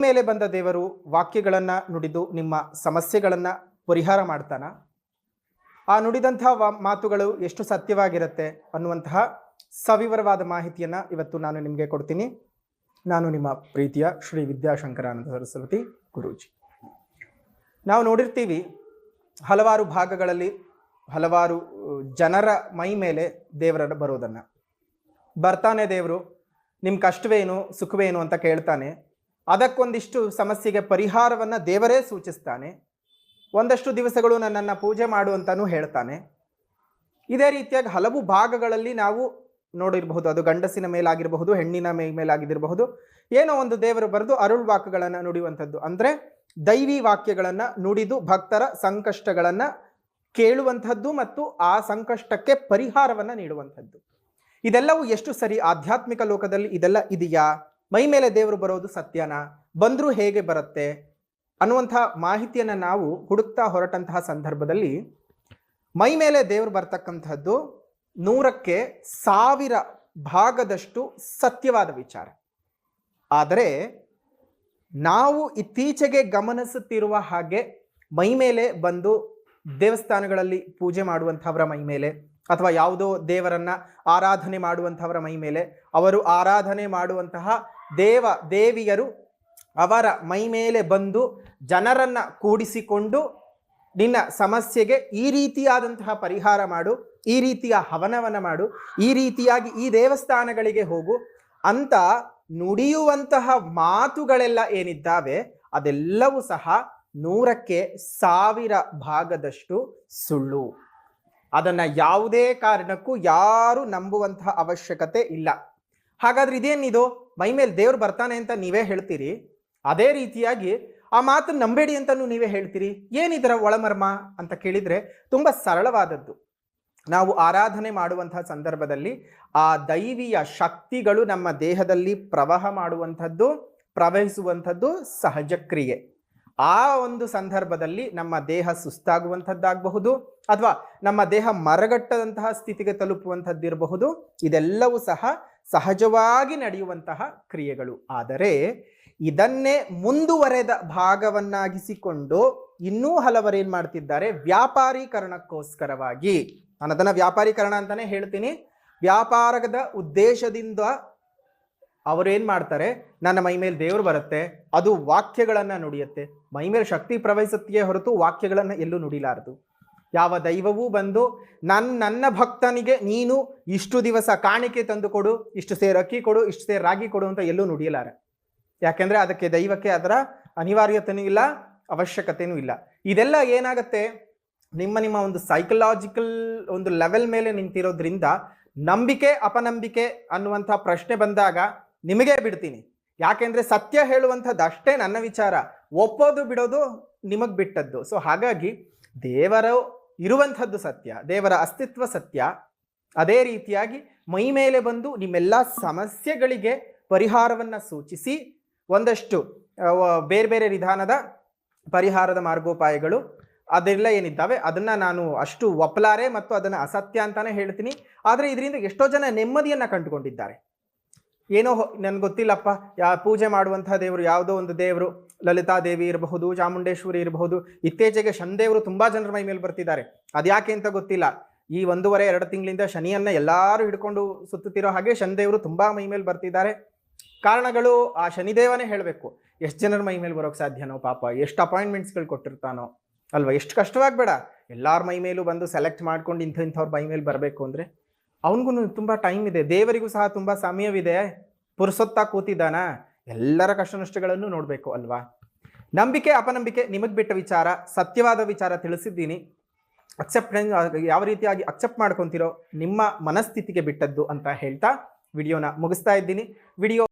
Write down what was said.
ಮೇಲೆ ಬಂದ ದೇವರು ವಾಕ್ಯಗಳನ್ನು ನುಡಿದು ನಿಮ್ಮ ಸಮಸ್ಯೆಗಳನ್ನು ಪರಿಹಾರ ಮಾಡ್ತಾನ? ಆ ನುಡಿದಂತಹ ಮಾತುಗಳು ಎಷ್ಟು ಸತ್ಯವಾಗಿರುತ್ತೆ ಅನ್ನುವಂತಹ ಸವಿವರವಾದ ಮಾಹಿತಿಯನ್ನು ಇವತ್ತು ನಾನು ನಿಮಗೆ ಕೊಡ್ತೀನಿ. ನಾನು ನಿಮ್ಮ ಪ್ರೀತಿಯ ಶ್ರೀ ವಿದ್ಯಾಶಂಕರಾನಂದ ಸರಸ್ವತಿ ಗುರೂಜಿ. ನಾವು ನೋಡಿರ್ತೀವಿ ಹಲವಾರು ಭಾಗಗಳಲ್ಲಿ ಹಲವಾರು ಜನರ ಮೈ ಮೇಲೆ ದೇವರ ಬರೋದನ್ನು. ಬರ್ತಾನೆ ದೇವರು ನಿಮ್ಮ ಕಷ್ಟವೇನು, ಸುಖವೇನು ಅಂತ ಕೇಳ್ತಾನೆ. ಅದಕ್ಕೊಂದಿಷ್ಟು ಸಮಸ್ಯೆಗೆ ಪರಿಹಾರವನ್ನು ದೇವರೇ ಸೂಚಿಸ್ತಾನೆ. ಒಂದಷ್ಟು ದಿವಸಗಳು ನನ್ನನ್ನು ಪೂಜೆ ಮಾಡು ಅಂತಲೂ ಹೇಳ್ತಾನೆ. ಇದೇ ರೀತಿಯಾಗಿ ಹಲವು ಭಾಗಗಳಲ್ಲಿ ನಾವು ನೋಡಿರಬಹುದು, ಅದು ಗಂಡಸಿನ ಮೇಲಾಗಿರಬಹುದು, ಹೆಣ್ಣಿನ ಮೇ ಮೇಲಾಗಿರಬಹುದು ಏನೋ ಒಂದು ದೇವರು ಬರೆದು ಅರುಳ್ ವಾಕ್ಯಗಳನ್ನು ನುಡಿಯುವಂಥದ್ದು. ಅಂದರೆ ದೈವಿ ವಾಕ್ಯಗಳನ್ನು ನುಡಿದು ಭಕ್ತರ ಸಂಕಷ್ಟಗಳನ್ನು ಕೇಳುವಂಥದ್ದು ಮತ್ತು ಆ ಸಂಕಷ್ಟಕ್ಕೆ ಪರಿಹಾರವನ್ನು ನೀಡುವಂಥದ್ದು. ಇದೆಲ್ಲವೂ ಎಷ್ಟು ಸರಿ ಆಧ್ಯಾತ್ಮಿಕ ಲೋಕದಲ್ಲಿ ಇದೆಲ್ಲ ಇದೆಯಾ? ಮೈ ಮೇಲೆ ದೇವರು ಬರೋದು ಸತ್ಯನ? ಬಂದರೂ ಹೇಗೆ ಬರುತ್ತೆ? ಅನ್ನುವಂತಹ ಮಾಹಿತಿಯನ್ನು ನಾವು ಹುಡುಕ್ತಾ ಹೊರಟಂತಹ ಸಂದರ್ಭದಲ್ಲಿ ಮೈ ಮೇಲೆ ದೇವರು ಬರ್ತಕ್ಕಂಥದ್ದು ನೂರಕ್ಕೆ ಸಾವಿರ ಭಾಗದಷ್ಟು ಸತ್ಯವಾದ ವಿಚಾರ. ಆದರೆ ನಾವು ಇತ್ತೀಚೆಗೆ ಗಮನಿಸುತ್ತಿರುವ ಹಾಗೆ ಮೈ ಮೇಲೆ ಬಂದು ದೇವಸ್ಥಾನಗಳಲ್ಲಿ ಪೂಜೆ ಮಾಡುವಂಥವರ ಮೈ ಮೇಲೆ ಅಥವಾ ಯಾವುದೋ ದೇವರನ್ನ ಆರಾಧನೆ ಮಾಡುವಂಥವರ ಮೈ ಮೇಲೆ ಅವರು ಆರಾಧನೆ ಮಾಡುವಂತಹ ದೇವ ದೇವಿಯರು ಅವರ ಮೈ ಮೇಲೆ ಬಂದು ಜನರನ್ನು ಕೂಡಿಸಿಕೊಂಡು ನಿನ್ನ ಸಮಸ್ಯೆಗೆ ಈ ರೀತಿಯಾದಂತಹ ಪರಿಹಾರ ಮಾಡು, ಈ ರೀತಿಯ ಹವನವನ್ನು ಮಾಡು, ಈ ರೀತಿಯಾಗಿ ಈ ದೇವಸ್ಥಾನಗಳಿಗೆ ಹೋಗು. ಅಂತ ನುಡಿಯುವಂತಹ ಮಾತುಗಳೆಲ್ಲ ಏನಿದ್ದಾವೆ, ಅದೆಲ್ಲವೂ ಸಹ ನೂರಕ್ಕೆ ಸಾವಿರ ಭಾಗದಷ್ಟು ಸುಳ್ಳು. ಅದನ್ನು ಯಾವುದೇ ಕಾರಣಕ್ಕೂ ಯಾರು ನಂಬುವಂತಹ ಅವಶ್ಯಕತೆ ಇಲ್ಲ. ಹಾಗಾದ್ರೆ ಇದೇನಿದು? ಮೈ ಮೇಲೆ ದೇವ್ರು ಬರ್ತಾನೆ ಅಂತ ನೀವೇ ಹೇಳ್ತೀರಿ? ಅದೇ ರೀತಿಯಾಗಿ ಆ ಮಾತು ನಂಬೇಡಿ ಅಂತಲೂ ನೀವೇ ಹೇಳ್ತೀರಿ? ಏನಿದರ ಒಳಮರ್ಮ ಅಂತ ಕೇಳಿದ್ರೆ ತುಂಬ ಸರಳವಾದದ್ದು. ನಾವು ಆರಾಧನೆ ಮಾಡುವಂತಹ ಸಂದರ್ಭದಲ್ಲಿ ಆ ದೈವಿಯ ಶಕ್ತಿಗಳು ನಮ್ಮ ದೇಹದಲ್ಲಿ ಪ್ರವಾಹ ಮಾಡುವಂಥದ್ದು, ಪ್ರವಹಿಸುವಂಥದ್ದು ಸಹಜ ಕ್ರಿಯೆ ಆ ಒಂದು ಸಂದರ್ಭದಲ್ಲಿ ನಮ್ಮ ದೇಹ ಸುಸ್ತಾಗುವಂಥದ್ದಾಗಬಹುದು ಅಥವಾ ನಮ್ಮ ದೇಹ ಮರಗಟ್ಟದಂತಹ ಸ್ಥಿತಿಗೆ ತಲುಪುವಂಥದ್ದಿರಬಹುದು. ಇದೆಲ್ಲವೂ ಸಹ ಸಹಜವಾಗಿ ನಡೆಯುವಂತಹ ಕ್ರಿಯೆಗಳು. ಆದರೆ ಇದನ್ನೇ ಮುಂದುವರೆದ ಭಾಗವನ್ನಾಗಿಸಿಕೊಂಡು ಇನ್ನೂ ಹಲವರು ಏನ್ ಮಾಡ್ತಿದ್ದಾರೆ? ವ್ಯಾಪಾರೀಕರಣಕ್ಕೋಸ್ಕರವಾಗಿ. ನಾನು ವ್ಯಾಪಾರೀಕರಣ ಅಂತಾನೆ ಹೇಳ್ತೀನಿ. ವ್ಯಾಪಾರದ ಉದ್ದೇಶದಿಂದ ಅವರೇನ್ ಮಾಡ್ತಾರೆ? ನನ್ನ ಮೈ ಮೇಲೆ ದೇವರು ಬರುತ್ತೆ, ಅದು ವಾಕ್ಯಗಳನ್ನು ನುಡಿಯುತ್ತೆ. ಮೈ ಮೇಲೆ ಶಕ್ತಿ ಪ್ರವಹಿಸುತ್ತೆಯೇ ಹೊರತು ವಾಕ್ಯಗಳನ್ನು ಎಲ್ಲೂ ನುಡಿಲಾರದು. ಯಾವ ದೈವವೂ ಬಂದು ನನ್ನ ನನ್ನ ಭಕ್ತನಿಗೆ ನೀನು ಇಷ್ಟು ದಿವಸ ಕಾಣಿಕೆ ತಂದು ಕೊಡು, ಇಷ್ಟು ಸೇರು ಅಕ್ಕಿ ಕೊಡು, ಇಷ್ಟು ಸೇರು ರಾಗಿ ಕೊಡು ಅಂತ ಎಲ್ಲೂ ನುಡಿಯಲಾರ. ಯಾಕೆಂದ್ರೆ ಅದಕ್ಕೆ ದೈವಕ್ಕೆ ಅದರ ಅನಿವಾರ್ಯತೆಯೂ ಇಲ್ಲ ಅವಶ್ಯಕತೆಯೂ ಇಲ್ಲ. ಇದೆಲ್ಲ ಏನಾಗುತ್ತೆ? ನಿಮ್ಮ ನಿಮ್ಮ ಒಂದು ಸೈಕಲಾಜಿಕಲ್ ಒಂದು ಲೆವೆಲ್ ಮೇಲೆ ನಿಂತಿರೋದ್ರಿಂದ ನಂಬಿಕೆ, ಅಪನಂಬಿಕೆ ಅನ್ನುವಂಥ ಪ್ರಶ್ನೆ ಬಂದಾಗ ನಿಮಗೆ ಬಿಡ್ತೀನಿ. ಯಾಕೆಂದ್ರೆ ಸತ್ಯ ಹೇಳುವಂಥದ್ದು ಅಷ್ಟೇ ನನ್ನ ವಿಚಾರ. ಒಪ್ಪೋದು ಬಿಡೋದು ನಿಮಗೆ ಬಿಟ್ಟದ್ದು. ಸೊ ಹಾಗಾಗಿ ದೇವರು ಇರುವಂಥದ್ದು ಸತ್ಯ, ದೇವರ ಅಸ್ತಿತ್ವ ಸತ್ಯ. ಅದೇ ರೀತಿಯಾಗಿ ಮೈ ಮೇಲೆ ಬಂದು ನಿಮ್ಮೆಲ್ಲ ಸಮಸ್ಯೆಗಳಿಗೆ ಪರಿಹಾರವನ್ನ ಸೂಚಿಸಿ. ಒಂದಷ್ಟು ಬೇರೆ ಬೇರೆ ವಿಧಾನದ ಪರಿಹಾರದ ಮಾರ್ಗೋಪಾಯಗಳು ಅದೆಲ್ಲ ಏನಿದ್ದಾವೆ? ಅದನ್ನ ನಾನು ಅಷ್ಟು ಒಪ್ಪಲಾರೆ ಮತ್ತು ಅದನ್ನ ಅಸತ್ಯ ಅಂತಾನೆ ಹೇಳ್ತೀನಿ. ಆದರೆ ಇದರಿಂದ ಎಷ್ಟೋ ಜನ ನೆಮ್ಮದಿಯನ್ನ ಕಂಡುಕೊಂಡಿದ್ದಾರೆ. ಏನೋ ನನ್ಗೆ ಗೊತ್ತಿಲ್ಲಪ್ಪ. ಯಾ ಪೂಜೆ ಮಾಡುವಂತಹ ದೇವರು ಯಾವುದೋ ಒಂದು ದೇವರು ಲಲಿತಾ ದೇವಿ ಇರಬಹುದು, ಚಾಮುಂಡೇಶ್ವರಿ ಇರಬಹುದು, ಇತ್ತೀಚೆಗೆ ಶನಿದೇವರು ತುಂಬಾ ಜನರ ಮೈ ಮೇಲೆ ಬರ್ತಿದ್ದಾರೆ. ಅದ್ಯಾಕೆ ಅಂತ ಗೊತ್ತಿಲ್ಲ. ಈ ಒಂದೂವರೆ, ಎರಡು ತಿಂಗಳಿಂದ ಶನಿಯನ್ನ ಎಲ್ಲರೂ ಹಿಡ್ಕೊಂಡು ಸುತ್ತುತ್ತಿರೋ ಹಾಗೆ ಶನಿದೇವರು ತುಂಬಾ ಮೈ ಮೇಲೆ ಬರ್ತಿದ್ದಾರೆ. ಕಾರಣಗಳು ಆ ಶನಿದೇವನೇ ಹೇಳಬೇಕು. ಎಷ್ಟು ಜನರ ಮೈ ಮೇಲೆ ಬರೋಕ್ಕೆ ಸಾಧ್ಯನೋ ಪಾಪ, ಎಷ್ಟು ಅಪಾಯಿಂಟ್ಮೆಂಟ್ಸ್ಗಳು ಕೊಟ್ಟಿರ್ತಾನೋ. ಅಲ್ವಾ, ಎಷ್ಟು ಕಷ್ಟವಾಗಬೇಡ. ಎಲ್ಲಾರ ಮೈ ಮೇಲೂ ಬಂದು ಸೆಲೆಕ್ಟ್ ಮಾಡ್ಕೊಂಡು ಇಂಥ ಇಂಥವ್ರ ಮೈ ಮೇಲೆ ಬರಬೇಕು ಅಂದರೆ. ಅವನಿಗೂ ತುಂಬ ಟೈಮ್ ಇದೆ. ದೇವರಿಗೂ ಸಹ ತುಂಬ ಸಮಯವಿದೆ. ಪುರುಸೊತ್ತಾ ಕೂತಿದ್ದಾನ. ಎಲ್ಲರ ಕಷ್ಟ ನಷ್ಟಗಳನ್ನು ನೋಡಬೇಕು ಅಲ್ವಾ? ನಂಬಿಕೆ, ಅಪನಂಬಿಕೆ ನಿಮಗೆ ಬಿಟ್ಟ ವಿಚಾರ. ಸತ್ಯವಾದ ವಿಚಾರ ತಿಳಿಸಿದ್ದೀನಿ. ಅಕ್ಸೆಪ್ಟ್ ಯಾವ ರೀತಿಯಾಗಿ ಅಕ್ಸೆಪ್ಟ್ ಮಾಡ್ಕೊತಿರೋ ನಿಮ್ಮ ಮನಸ್ಥಿತಿಗೆ ಬಿಟ್ಟದ್ದು ಅಂತ ಹೇಳ್ತಾ ವಿಡಿಯೋನ ಮುಗಿಸ್ತಾ ಇದ್ದೀನಿ. ವಿಡಿಯೋ